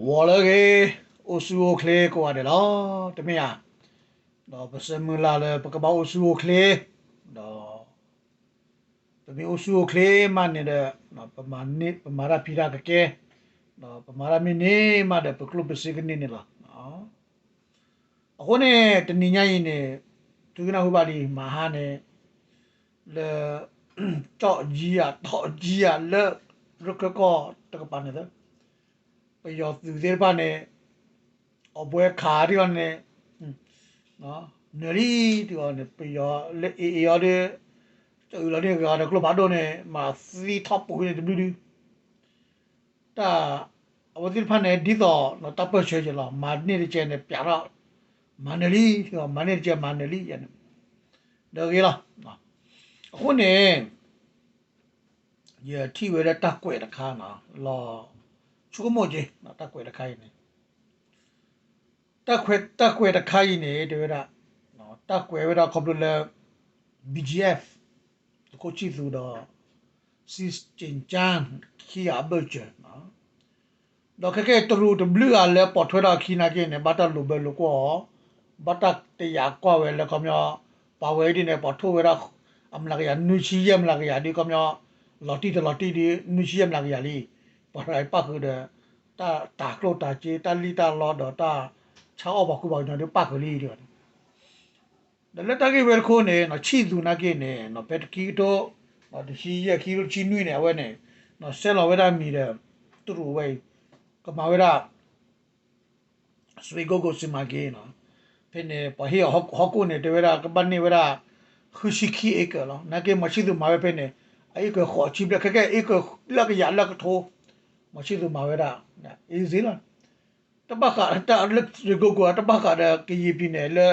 ဝေါ်လကေအိုဆူအိုကလေကိုရတယ်လားတမရတော့ပစမလာလေပကပောအိုဆူအိုကလေတော့တမီအိုဆူအိုကလေမနေတဲ့ပမာနိပမာရဖိရာကကေတော့ပမာရမီနေမတဲ့ပကလုပစိကနေနေလားနော်အခုနဲ့တနင်္ဂနွေရင်နေသူကနာဟုတ်ပါဒီမဟာနဲ့လေတော့ကြီးရတော့ကြီးရလေရကကောတကပါနေတယ် ပယောသူသေးပါနဲ့အပွဲခါရီနဲ့နော်နရီဒီကနဲ့ပယောလေအေယောတဲ့တူလာတဲ့ကတော့ကလဘာတော့နဲ့မှာစီထောက်ပူနေတယ်ဘလူးတာအဝတိဖာနဲ့ဒီတော့နော်တပ်ပချေချလာမာနေတဲ့ကျဲနဲ့ပြတော့မန္တလေးဒီကမန္တလေးကျဲမန္တလေးရနေတော့ကြီးလား နော်အခုနဲ့ရထိဝဲတဲ့တက်ကွဲတခါနော်လောချုကမောကြီးနော်တက်ကွဲတခါနေတက်ခွဲတက်ခွဲတခါနေတွေ့ရနော်တက်ကွဲဝဲတော့ခေါပလိုလဲ BGF ကိုချီသူတော့စစ်ကျင်ချန်ခီအဘချနော်တော့ခက်ခဲတူတဘလူအလဲပေါ်ထွဲတော့ခီနာကင်းနေဘတ်တလူပဲလူကောဘတ်တတရာကွာဝဲလဲ ကမြောပါဝဲဒီနေပေါ်ထိုးဝဲတော့အမလာကရနူချီယမလာကရဒီကမြောလော်တီတလော်တီဒီနူချီယမလာကရလီပေါ်ရိုင်ပတ်ခုတဲ့တာတာကလို့တာချေတာလီတာလော်တော့တာချောက်ဘခုပေါ့ကျွန်တော်ပတ်ကလေးတွေဒါလက်တကေဝဲခိုးနေနော်ချီသူနာကေနေနော်ပက်ကီတော့နော်ဒီရှိရခီလိုချီနွေနေဝဲနေနော်ဆဲလော်ဝဲတာမီတဲ့သူတို့ဝဲကမဝဲတာစဝေကိုကိုစမကေနော်ဖင်းနေပဟီဟော့ဟော့ကိုနေတဝဲတာကပန်နေဝဲတာခူရှိခီအေကလောနာကေမရှိသူမဝဲဖင်းနေအဲ့ကခေါ်ချိပြခက်ခဲအေကလက်ကရလက်ထိုး မရှိသူမဝဲတာအေးစီလားတပတ်ကတာလက်ကိုကိုတပတ်ကတဲ့ကီပြနေလဲ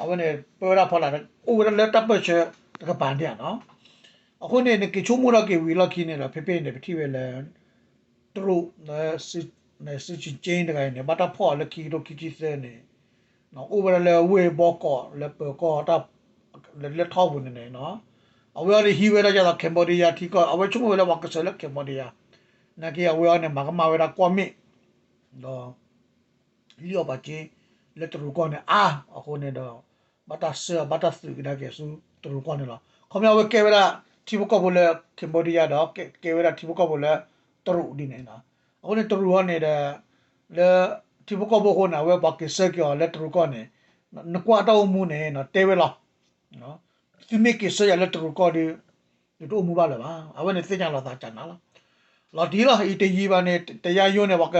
အဝနေပေါ်လာဖလာအိုရလက်တပ်ပချေတကပန်တဲ့နော်အခုနေကေချိုမူရကေဝီလကီနေလားဖေဖေနေပတိဝဲလဲသူတို့စစ်နေစစ်ချင်းတကယ်နေဘာတာဖော်လကီလိုကီကီစနေနော်အိုရလဲဝေဘောကောလဲပကောတာလက်ထောက်ဝင်နေနော်အဝဲရီဟီဝဲရကြတော့ကမ်ဘောဒီးယားတီကအဝဲချုံဝဲလဲဝကဆလကမ်ဘောဒီးယားနကေအဝဲနေမကမဝဲရကွာမီတော့လီယောပါချေလက်တရူကောနေ အာအခုနေတော့ဘာတာဆဘာတာစကဒါကေဆူတရူကောနေလားခမယဝဲကေဝဲရာတီဘကောဘလဲကမ်ဘောဒီးယားတော့ကေဝဲရာတီဘကောဘလဲတရူဒီနေတာအခုနေတရူနေတဲ့လေတီဘကောဘကိုနာဝဲဘာကေဆကေလက်တရူကောနေနကွာတော့မှုနေနော်တဲဝဲလားနော်သူမေကေဆရလက်တရူကောဒီတို့မှုပါလားပါအဝဲနေသိကြလားသာချန်လား လာဒီလာဤတကြီးပါနေတရားယွန်းနေဘာက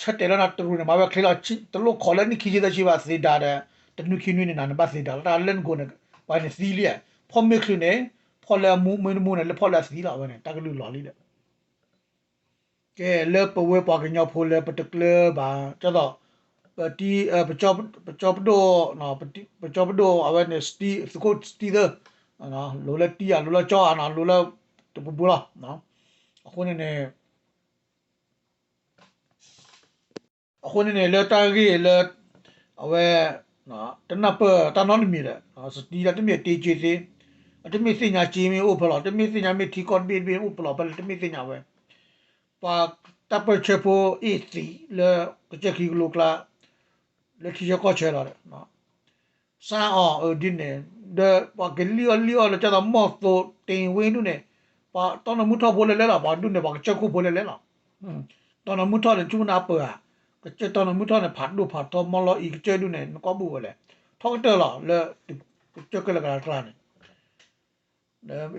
ချက်တယ်လားတူနေမှာပဲခလေးလာချီတလို့ခေါ်လည်းနိခီကြီးတဲ့ရှိပါစေတာတဲ့တနုခီနွေးနေနာပါစေတာတာလန်ကိုနေဘာနေစီလီယဖော်မခလနေဖော်လာမူမင်းမူနေလေဖော်လာစီလာဝဲနေတကလူလာလီတဲ့ကဲလေပဝဲပါကညောဖိုလေပတကလဘာကျတော့ပတီပချောပချောပဒိုနော်ပတီပချောပဒိုအဝဲနေစတီစကိုစတီတဲ့နော်လိုလက်တီရလိုလက်ချောအနာလိုလက်တပပူလာနော် အခုနေနေအခုနေနေလက်တာကြီးလက်အဝဲနော်တနပတနနမီတဲ့နော်စတီလာတမီတေချေစီတမီစညာချီမီဥဖလာတမီစညာမီတီကွန်ဘီဘီဥဖလာပလတမီစညာဝဲပါတပ်ပချေဖို့အီစီလေကချက်ကီလိုကလာလက်ချေကောချေလာတဲ့နော်ဆာအော်ဒီနေဒပါဂလီအလီအလချာမော့တိုတင်ဝင်းနုနေ ပါတော်နမှုထောဖို့လဲလဲလားပါဒုနေပါချက်ခုဖို့လဲလဲလားတော်နမှုထောလေချူနာပါကချက်တော်နမှုထောနေဖတ်လို့ဖတ်တော်မလို့ဤကျဲဒုနေကောဘူးလဲထောက်တယ်လားလဲချက်ကလကလာကလာနေ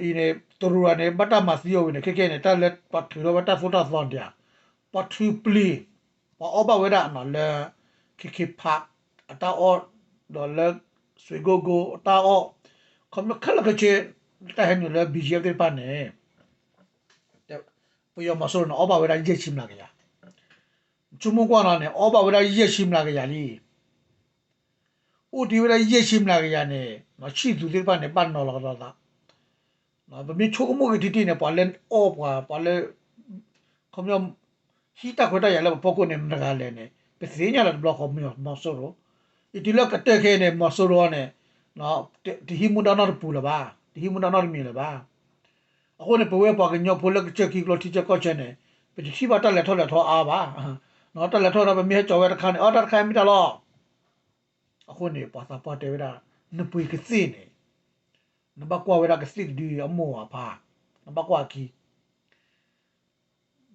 ဒီနေတူရနေဘတာမစီယိုနေခေခေနေတက်လက်ပတ်ထူတော့ဘတာဖိုတာသွန်တျာပတ်ထူပလီပါအဘဝရနော်လဲခေခေဖာအတာအော်ဒေါ်လာဆွေဂိုဂိုအတာအော်ခမခလကချေတာဟန်လဲ BGF တဲ့ပါနေပယောမဆိုးနော်အ ဘဝရရက်ချိမလာကြရချူမကွာနာနေအဘဝရရက်ချိမလာကြရလီဦးဒီဝရရက်ချိမလာကြရနေမရှိသူတဲ့ပါနေပတ်နော်လာတော့နော်ဗမေချိုကမိုကတီတီနေပါလန်အော်ပါပါလေခမယဟီတာခွတ်ရလဲပကုနေမကလည်းနေပစင်းရလာဘလော့ခမယမဆိုးရောဒီလကတက်ခဲနေမဆိုးရောနေနော်ဒီဟီမူဒါနာပူလာပါဒီဟီမူဒါနာမီလာပါ အခုနေပဝဲပါကညောဖိုလကချက်ကီကလိုတီချက်ကချနေပတိရှိပါတက်လက်ထောက်လက်ထောအားပါနော်တက်လက်ထော်တော့မြေကြော်ဝဲတခါနေအော်တခါမိတလောအခုနေပါစာပါတေဝဒနပွေကစီနေနဘကွာဝဲကစီဒီအမောဖာနဘကွာကီ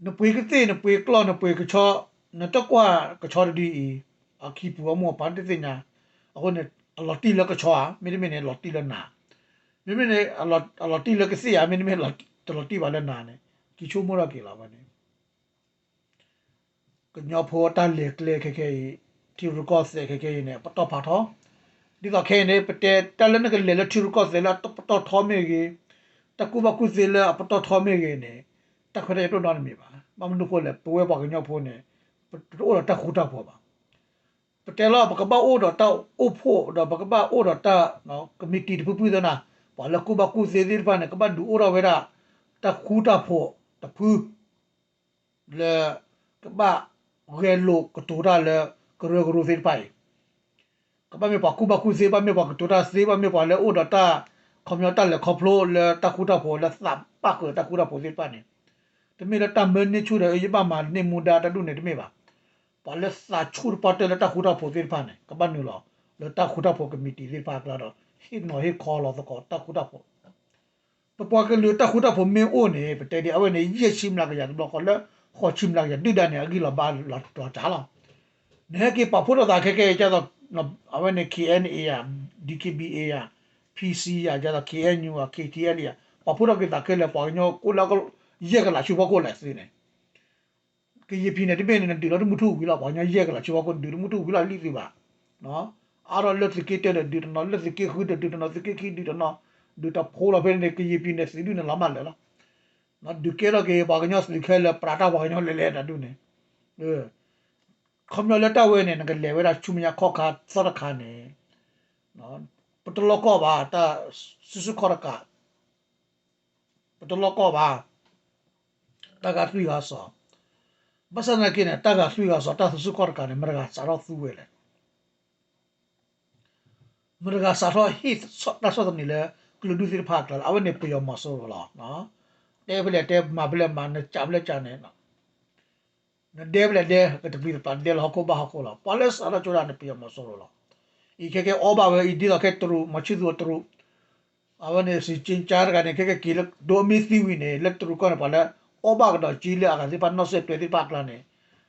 နပွေကစီနပွေကလောနပွေကချောနတကွာကချောဒီအခီပူအမောပန်တေညာအခုနေအလော်တီလကချောမိမိနေလော်တီလနာမိမိနေအလော်အလော်တီလကစီအမိမိလော်တလော်တီပါလနာ နေကီချိုမောရကေလာပါနေကညောဖောတန်လေကလေခဲခဲတီရကော့စေခဲခဲနေပတော့ပါတော့ဒီတော့ခဲနေပတဲတလနကလေလတီရကော့စေလာတပတော့ထောမေကြီးတကူဘကုစေလာပတော့ထောမေကြီးနေတခွတဲ့တော့တော့နေပါမမနုကိုလေပွဲပါကညောဖိုးနေတော့တခုတော့ပါပတဲလာပကဘာအိုတော့တောက်အိုဖို့တော့ပကဘာအိုတော့တာနော်ကမတီတပူပူဒနာ ပါလကူဘကုစေဒီပါနေကဘာဒူအိုရဝဲတာတခုတာဖို့တဖူးလေကဘာရဲလိုကတူတာလေကရဂရူဖေးပိုင်ကဘာမေပါကူဘကုစေပါမေပါကတူတာစေပါမေပါလေအိုတော့တာခမယတာလေခဖလိုလေတခုတာဖို့လေစပ်ပါကတခုတာဖို့စေပါနေတမေละตามเนชูเรยปามาเนมูดาตะดุเนตเมบาปาเลสาชูปาเตละตะขุดาโพซิปาเนกบันนูลอละตะขุดาโพกมิติซิปากลาดอฮิโนฮิคอ hit no hit call of the ko ta ku ta po to po ke lu ta ku ta po me o ne pe te de awe ne ye chim la ya lo ko le kho chim la ya du da ne agi la ba la to ta la ne ke pa pho da ke ke ja da awe ne KNA ya DKBA ya PC ya ja da KNU ya KTL ya pa pho da ke ta ke le pa nyo ko la ko ye ke la chu ko la si ne ကရပြင်းတဲ့ပြင်းနေတဲ့ဒီလိုမှုထုဘူးလားဘာညာရက်ကလားချောကုန်ဒီလိုမှုထုဘူးလားလိတိပါနော် အားတော့လက်စကေတဲ့ဒီတော့လက်စကေခုတဲ့ဒီတော့စကေခီဒီတော့ဒီတော့ဖိုးလာပဲနေကရပြင်းနေစီဒီနေလာမလဲလားနော်ဒီကေရကေဘာညာစလိခဲလပရာတာဘာညာလဲလဲတာဒုနေအဲခမလက်တဝဲနေငကလေဝဲတာချူမညာခော့ခါစောရခါနေနော်ပတလောကောပါတာစုစုခောရကပတလောကောပါတကဆွေဟာဆောဘဆနာကိနေတကဆွေဟာဆောတသစုကောကနေမရကစာရောသူဝဲလေမရကစာရောဟစ်ဆောတဆောတနီလေကလူဒူစီဖာကလာအဝနေပယောမဆောလာနော်တဲဘလေတဲမ ဘလေမနချဘလေချနေနော်နဒေဘလေဒေကတပီပန်ဒေလဟကိုဘာဟကိုလာပလက်အလာချိုလာနေပယောမဆောလာဤကေကေအောဘာဝဲဤဒီတော့ကေထရူမချီဒူထရူအဝနေစီချင်းချာရကနေကေကေကီလဒိုမီသီဝီနေလက်ထရူကောနပါလာ oba ka ji le aga si pa no se pe ti pa kla ne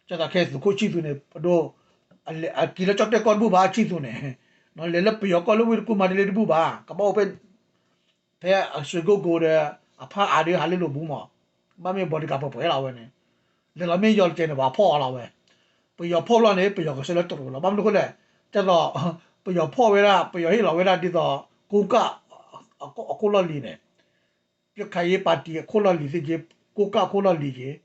cha ka ke su ko chi tu ne do a ki le chok te kon bu ba chi tu ne no le le pyo ko lu wi ku ma le bu ba ka ba pe pe a su go go de a pha a de ha le lo bu ma ba me body ka po po la we ne le la me yo te ne ba pho la we ပယောဖောလာနေပယောကစလတ်တော်လာဘာမလို့လဲကျတော့ပယောဖောဝဲတာပယောဟိလာဝဲတာဒီတော့ကိုကအကိုလာလီနေပြခိုင်ပါတီကိုလာလီစီကိုကကိုလာလီကြီး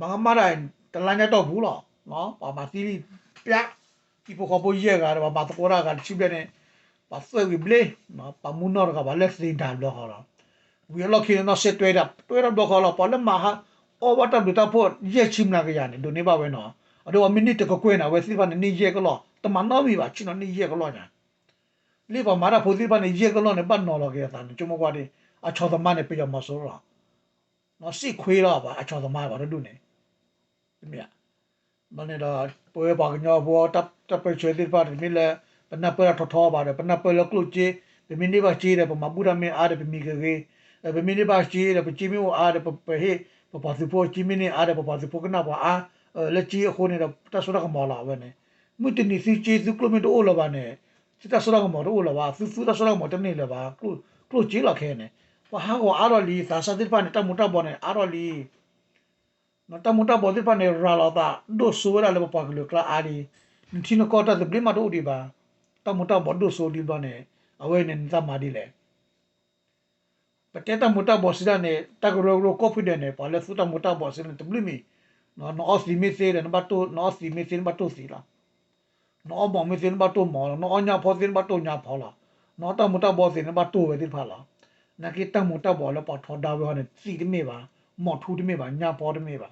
မငမရိုင်တလန်းတော့ဘူးလားနော်ပါမစီလီပြဒီပခေါ်ပေါ်ရဲကဘာဘာတ ကောရာကချိပြနေပါဆွေဝီဘလေနော်ပါမူနော်ကဘာလက်စင်တာလောခါလားဝီလော်ခိနော်ဆက်တွေ့တာတွေ့တော့ဘောခါလားပါလမဟာအော်ဝတ်တဘတာဖို့ရဲချိမလာကြရတယ်ဒိုနေပါပဲနော်အဲ့တော့မိနစ်တကကွေးနာဝဲစီပါနေရဲကလောတမနော်ပြီပါချိနော်နေရဲကလောညာလေပါမာရာဖိုစီပါနေရဲကလောနေပတ်နော်လောကရတာကျမကွာဒီအချောသမနဲ့ပြရမဆိုတော့ နော်စိခွေးတော့ပါအချောသမားပါတော့လူနေဒီမြတ်မနေ့တော့ပွဲပါကညောဘောတပ်တပ်ပဲချွေသေးပါတယ်မိလဲပနပွဲထောထောပါတယ်ပနပွဲလကလုချေဘမင်းနေပါချေတယ်ပမပူရမင်းအားတယ်ပမီကေဘမင်းနေပါချေတယ်ပချီမီဝအားတယ်ပပဟေပပစီပိုချီမီနေအားတယ်ပပစီပိုကနာပါအားလက်ချီအခုနေတော့တဆရကမောလာပဲနေမွတနီစီချေစုကလိုမီတိုလပါနေစစ်တဆရကမောတော့လပါစူစူတဆရကမောတနေလပါကလုကလုချေလာခဲ နေဝါဟာကိုအာရော်လီသာစာတိပနဲ့တမူတဘောနဲ့အာရော်လီနော်တမူတဘောတိပနဲ့ရာလာတာဒိုဆိုရလည်းပပကလကလာအာလီဒီနကောတာဒဘလီမတိုဒီပါတမူတဘောဒိုဆိုဒီဘောနဲ့အဝဲနဲ့သမာဒီလေပတေတမူတဘောစဒနဲ့တကရောရောကော်ဖီဒနဲ့ပါလဲသုတမူတဘောစနဲ့တဘလီမီနော်နော်စီမီစေတဲ့နံပါတ်2နော်စီမီစေနံပါတ်2စီလားနော်ဘောမီစေနံပါတ်2မော်နော်ညာဖောစေနံပါတ်2ညာဖောလားနော်တမူတဘောစေနံပါတ်2ပဲဒီဖာလားနာကေတမတဘောလပထောဒါဝဟနဲ့စီတမေပါမော်ထူတမေပါညာပေါ်တမေပါကဲမကေလပီစုပီဝါအဲနော်ကစီကစောလမပလူရာစီကမြောက်ကမဟာကိုဘာကိုပိုဒီပိုင်အတချိုကမောတလက်စီနဲ့တမေမဟာဝန်တချိုကမောပါ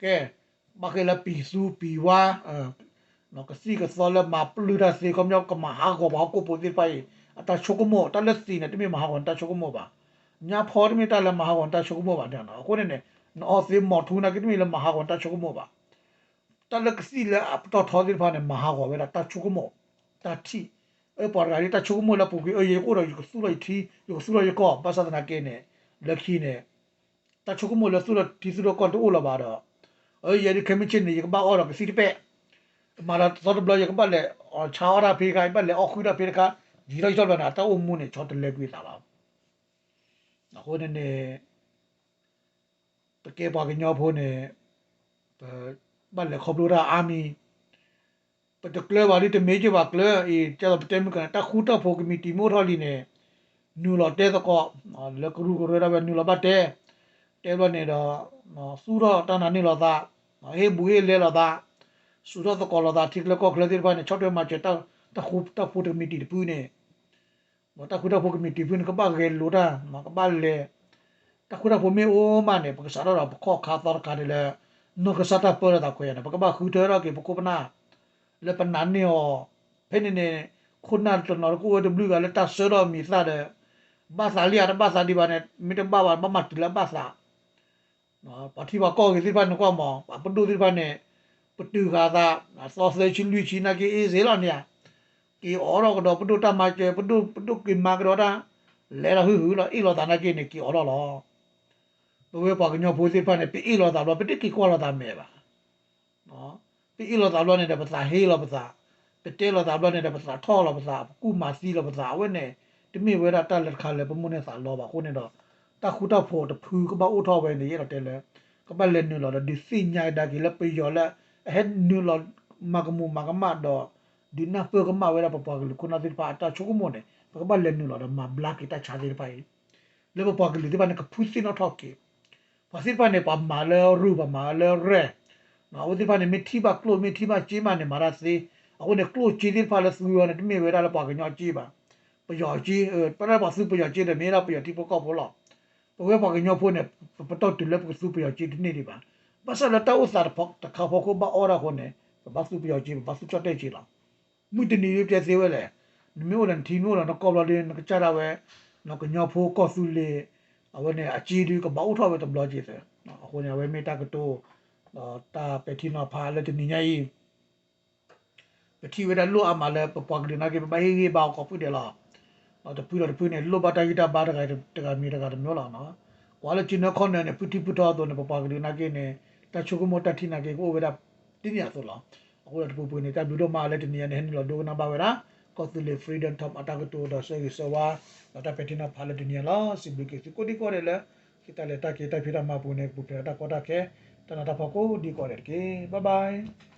que ba que la pi su pi wa no que si que solo ma plura si como yo como ha go ba ko pues pai ta chocomo ta la si na te ma ha ta chocomo ba nya phor mi ta la ma ha ta chocomo ba da na ko ne no si mo thu na que mi la ma ha ta chocomo ba ta la que si la ap to thor dir pa ne ma ha go ba ta chocomo ta thi e por ga ta chocomo la pu que e ye ko ra yo su la thi yo su la yo ko ba sa na ke ne la khi ne ta chocomo la su la thi su ro ko to la ba da စီတပဲမာလာသောတဘလရကပါလေချာရာဖေခိုင်ပါလေအခုရဖေခါဒီလိုက်တော့နာတော့အမှုနေချောတလဲကွေးတာပါအခုနေနေတကယ်ပါကညောဖို့နေဘာလဲခေါပလိုရာအာမီပတကလဝါရီတမေဂျဘာကလအီကျတော့တဲမကတခုတဖို့ကမီတီမိုထော်လီနေနူလော် တဲတော့လကရူကရရဘနူလော်ဘတဲတဲဘနေတော့စူတော့တနာနေလော်သားဟေးဘူဟေးလဲလော်သားစူတော့တော့လော်သားတိကလကောကလဒီဘာနေချော့တယ်မှာချက်တော့တခုတဖို့ကမီတီပူနေမတခုတဖို့ကမီတီပူနေကပါကဲလိုတာမကပါလေတခုတဖို့မေအိုးမနေပကစားတော့ခေါခါတော့ကားတယ် no ka sata pora da ko yana bakaba khutera ke bokopna le panani o penine khuna to no ko de blu ga le ta so ro mi sa de ba sa li ya ba sa di ba ne mi te ba ba ba ma ti la ba sa no pa thi ba ko ke ti ba no ko mo pa pu du ti ba ne pu tu ga da so se chi lu chi na ke e ze lo nya ke o ro ko do pu du ta ma che pu du pu du ki ma ga do da le la hu hu lo i lo da na ke ne ki o lo lo ဘဝပါကညောဖိုးစစ်ဖတ်နေပြီလောတာလောပတိကိကောလောတာမဲပါနော်ပြီလောတာလောနေတဲ့ပစာဟေးလောပစာပတေလောတာလောနေတဲ့ပစာထောလောပစာကုမာစီလောပစာဝဲနေတမိဝဲတာတက်လက်ခါလေပမုန်နဲ့စာလောပါကိုနေတော့ တခုတဖို့တဖူကပအိုထောပဲနေရတော့တဲလေကပလက်နူလောဒီစီညာဒါကီလပယောလာဟက်နူလောမကမူမကမတော့ဒီနာပကမဝဲတာပပကလခုနာတိပါတာချုကမုန်နေပကပလက်နူလောမဘလက်တာချာဒီပိုင်လေပပကလဒီပါနကဖူစီနော်ထောက်ကေ pasir ne pa male ru pa male re na odi pa ne mithi ba klo mithi ba chi ma ne mara se ako ne klo chi din pa la su yo ne me we da la pa ga nya chi ba pa yo chi pa la pa su pa yo chi de me la pa yo ti po ko po lo pa we pa ga nya pho ne pa to tu le pa su pa yo chi ni di ba ba sa la ta u sa pa ta kha pho ko ba ora ko ne ba su pa yo chi ba su cho te chi la mu de ni ye pye se we le မျိုးလည်းထီမျိုးလည်းကော်လာလေးကကြတာပဲနော်ကညောဖိုးကော့ဆူလေးအဝနေအချီဒီကဘောက်ထောက်ပဲတဘလကြီးစအခုနေဝဲမေတာကတိုတာပတိနောဖာလက်တနိညာယီပတိဝဲလောအမလဲပပကဒနာကေဘဟေဟေဘောက်ကောဖူတယ်လား တော့တပူတော့ပူနေလောဘတာဂီတာဘာတကတကမီတကမျိုးလားနော်ဝါလချင်နခွန်နေပတိပူတော်တော့ပပကဒနာကေနေတချုကမတတိနာကေကိုဝဲတာတင်းရဆိုလားအခုတော့ပူပူနေတာဘီတော့မလဲတနိညာနေဟန်လောဒိုနာဘာဝဲလား Kotule freedom top atagato da se sewa ta petina phala dunia la sibike sikodi kore la kita leta kita phira ma pune putra ta kota ke tana ta phako di kore ke bye bye